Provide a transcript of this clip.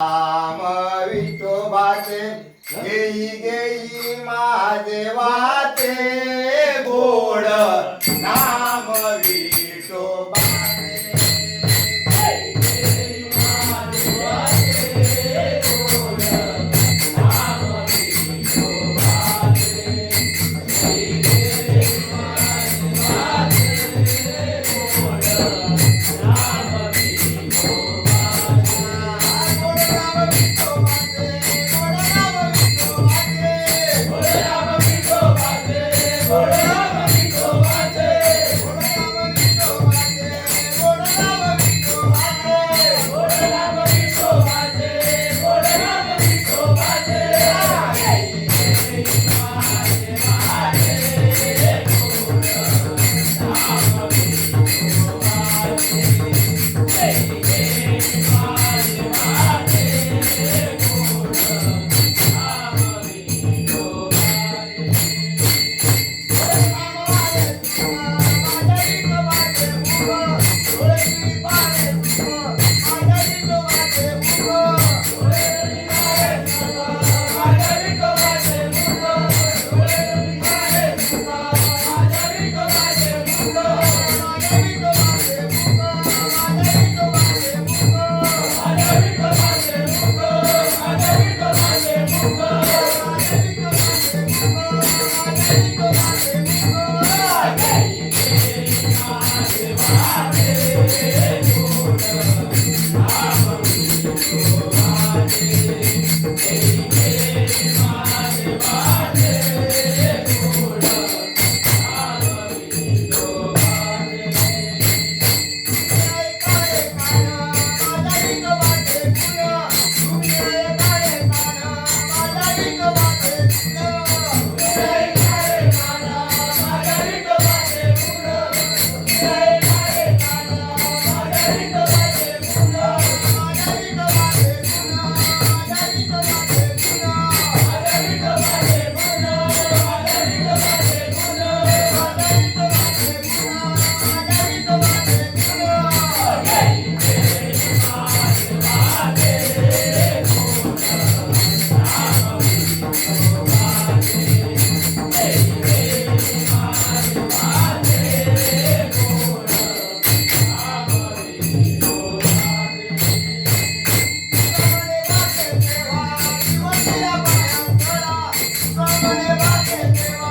नाम विठोबाचे घेई घेई माझे वाटे गोड नाम Música Yeah.